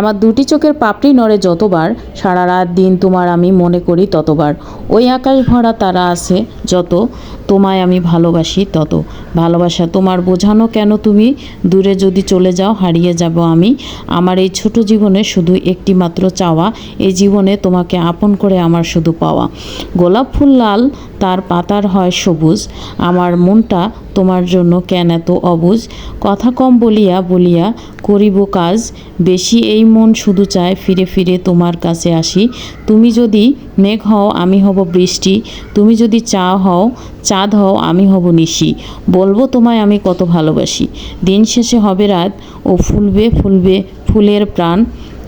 আমার দুটি চোখের পাপড়ি নড়ে যতবার, সারা রাত দিন তোমার আমি মনে করি ততবার। ওই আকাশ ভরা তারা আছে যত তোমায় আমি ভালোবাসি তত। ভালোবাসা তোমার বোঝানো কেন তুমি? দূরে যদি চলে যাও, হারিয়ে যাব আমি। আমার এই ছোট জীবনে শুধু একটি মাত্র চাওয়া। এই জীবনে তোমাকে আপন করে আমার শুধু পাওয়া। গোলাপ ফুল লাল, তার পাতার হয় সবুজ। আমার মনটা তোমার জন্য কেন এত অবুজ? কথা কম বলিয়া বলিয়া করিব কাজ। বেশি এই মন শুধু চায় ফিরে ফিরে তোমার কাছে আসি। তুমি যদি মেঘ হও, আমি হব বৃষ্টি। তুমি যদি চা হও চাঁদ হও, আমি হব নিশি। বলব তোমায় আমি কত ভালোবাসি। দিন শেষে হবে রাত, ও ফুলবে ফুলবে ফুলের প্রাণ।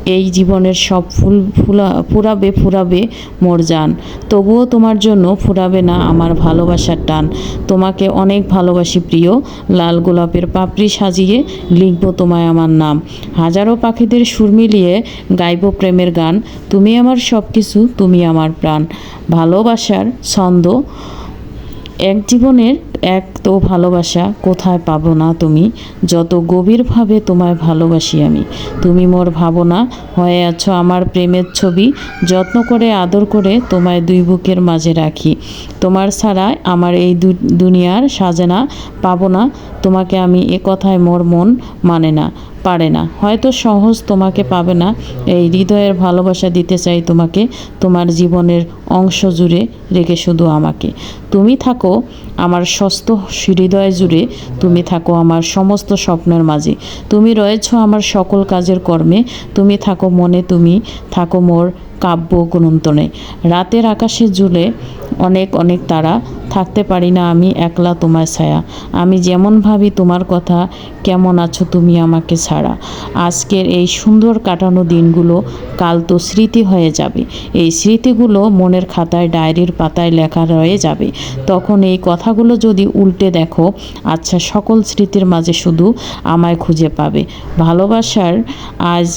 এই জীবনের সব ফুল ফুলা, ফুরাবে ফুরাবে মোর জান। তবুও তোমার জন্য ফুরাবে না আমার ভালোবাসার টান। তোমাকে অনেক ভালোবাসি প্রিয়। লাল গোলাপের পাপড়ি সাজিয়ে লিখব তোমায় আমার নাম। হাজারো পাখিদের সুর মিলিয়ে গাইব প্রেমের গান। তুমি আমার সব কিছু তুমি আমার প্রাণ। ভালোবাসার ছন্দ এক জীবনের এক তো ভালোবাসা কোথায় পাবো না তুমি? যত গভীরভাবে তোমায় ভালোবাসি আমি। তুমি মোর ভাবনা, হয়ে আছো আমার প্রেমের ছবি। যত্ন করে, আদর করে তোমায় দুই বুকের মাঝে রাখি। তোমার ছাড়া আমার এই দুনিয়ার সাজে না পাবো না। তোমাকে আমি এ কথায় মোর মন মানে না, পারে না। হয়তো সহজ তোমাকে পাবে না। এই হৃদয়ের ভালোবাসা দিতে চাই তোমাকে। তোমার জীবনের অংশ জুড়ে রেখে শুধু আমাকে। তুমি থাকো আমার সস্ত হৃদয় জুড়ে তুমি থাকো আমার সমস্ত স্বপ্নের মাঝে। তুমি রয়েছ আমার সকল কাজের কর্মে। তুমি থাকো মনে, তুমি থাকো মোর কাব্য গ্রন্থনে। রাতের আকাশে জুলে অনেক অনেক তারা থাকতে পারি না, আমি একলা তোমার ছায়া। আমি যেমন ভাবি তোমার কথা, কেমন আছো তুমি আমাকে ছাড়া। আজকের এই সুন্দর কাটানো দিনগুলো কাল তো স্মৃতি হয়ে যাবে। এই স্মৃতিগুলো মনের খাতায়, ডায়েরির পাতায় লেখা রয়ে যাবে। তখন এই কথাগুলো যদি উল্টে দেখো আচ্ছা সকল স্মৃতির মাঝে শুধু আমায় খুঁজে পাবে। ভালোবাসার আজ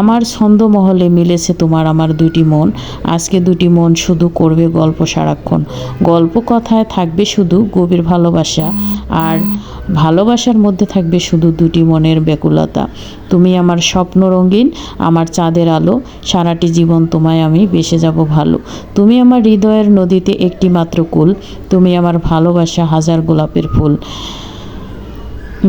আমার ছন্দমহলে মিলেছে তোমার আমার দুটি মন। আজকে দুটি মন শুধু করবে গল্প সারাক্ষণ। গল্প কথায় থাকবে শুধু গভীর ভালোবাসা আর ভালোবাসার মধ্যে থাকবে শুধু দুটি মনের ব্যাকুলতা। তুমি আমার স্বপ্ন রঙিন, আমার চাঁদের আলো, সারাটি জীবন তোমায় আমি বেসে যাব ভালো। তুমি আমার হৃদয়ের নদীতে একটি মাত্র কুল, তুমি আমার ভালোবাসা হাজার গোলাপের ফুল।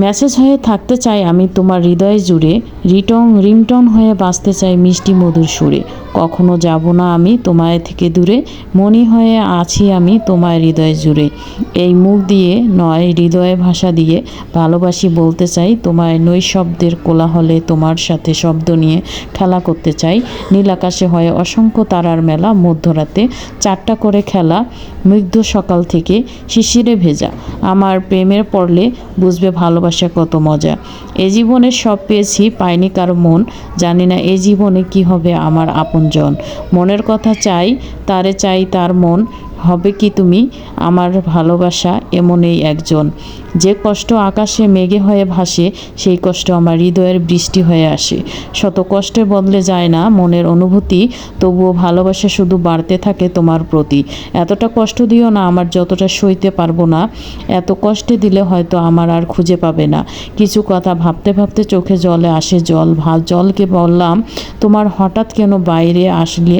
মেসেজ হয়ে থাকতে চাই আমি তোমার হৃদয় জুড়ে, রিটং রিংটন হয়ে বাঁচতে চাই মিষ্টি মধুর সুরে। কখনো যাব না আমি তোমায় থেকে দূরে, মনি হয়ে আছি আমি তোমার হৃদয় জুড়ে। এই মুখ দিয়ে নয়, হৃদয়ে ভাষা দিয়ে ভালোবাসি বলতে চাই, তোমায় নৈশব্দের কোলাহলে তোমার সাথে শব্দ নিয়ে খেলা করতে চাই। নীল আকাশে হয় অসংখ্য তারার মেলা, মধ্যরাতে চারটা করে খেলা মুগ্ধ সকাল থেকে শিশিরে ভেজা। আমার প্রেমের পড়লে বুঝবে ভালোবাসা কত মজা। এ জীবনে সব পেয়েছি, পাইনি কারও মন। জানি না এ জীবনে কি হবে আমার আপনজন। মনের কথা চাই, তারে চাই তার মন। হবে কি তুমি? আমার ভালোবাসা এমনই একজন। যে কষ্ট আকাশে মেঘে হয়ে ভাসে, সেই কষ্ট আমার হৃদয়ের বৃষ্টি হয়ে আসে। শত কষ্টে বদলে যায় না মনের অনুভূতি, তবুও ভালোবাসা শুধু বাড়তে থাকে তোমার প্রতি। এতটা কষ্ট দিও না আমার যতটা সইতে পারব না। এত কষ্টে দিলে হয়তো আমার আর খুঁজে পাবে না। কিছু কথা ভাবতে ভাবতে চোখে জলে আসে জল। জলকে বললাম, তোমার হঠাৎ কেন বাইরে আসলে?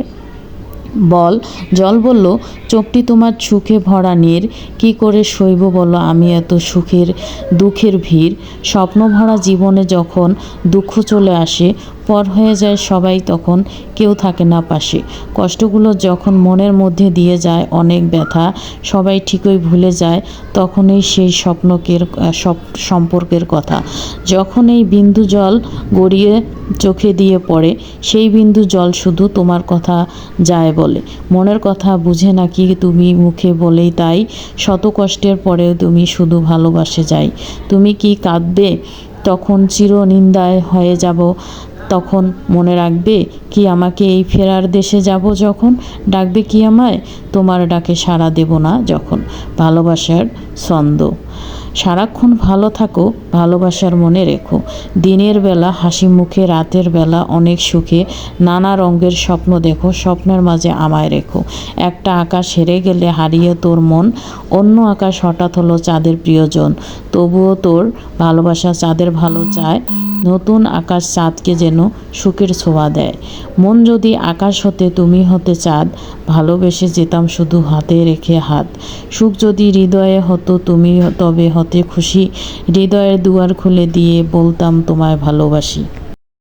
বল। জল বলল, চোখটি তোমার সুখে ভরা নীর। কি করে সইব বলো, আমি এত সুখের, দুঃখের ভিড়। স্বপ্ন ভরা জীবনে যখন দুঃখ চলে আসে পর হয়ে যায় সবাই তখন কেউ থাকে না পাশে। কষ্টগুলো যখন মনের মধ্যে দিয়ে যায়, অনেক ব্যথা, সবাই ঠিকই ভুলে যায়, তখনই সেই স্বপ্নকের সব সম্পর্কের কথা। যখন এই বিন্দু জল গড়িয়ে চোখে দিয়ে পড়ে, সেই বিন্দু জল শুধু তোমার কথা যায় বলে। মনের কথা বুঝে নাকি তুমি মুখে বলেই তাই, শত কষ্টের পরেও তুমি শুধু ভালোবাসে যাই। তুমি কি কাঁদবে? তখন চিরনিন্দায় হয়ে যাব তখন মনে রাখবে, কি আমাকে এই ফেরার দেশে যাব যখন? ডাকবে, কি আমায়? তোমার ডাকে সাড়া দেব না যখন। ভালোবাসার ছন্দ। সারাক্ষণ ভালো থাকো, ভালোবাসার মনে রেখো। দিনের বেলা, হাসি মুখে, রাতের বেলা অনেক সুখে, নানা রঙের স্বপ্ন দেখো, স্বপ্নের মাঝে আমায় রেখো। একটা আকাশ হেরে গেলে হারিয়ে তোর মন, অন্য আকাশ হঠাৎ হলো চাঁদের প্রিয়জন। তবুও তোর ভালোবাসা চাঁদের ভালো চায়। নতুন আকাশ চাঁদকে যেন সুখের ছোঁয়া দেয়। মন যদি আকাশ হতে তুমি হতে চাঁদ, ভালোবেসে যেতাম শুধু হাতে রেখে হাত। সুখ যদি হৃদয়ে হতো তুমি তবে হতে খুশি। হৃদয়ের দুয়ার খুলে দিয়ে বলতাম তোমায় ভালোবাসি।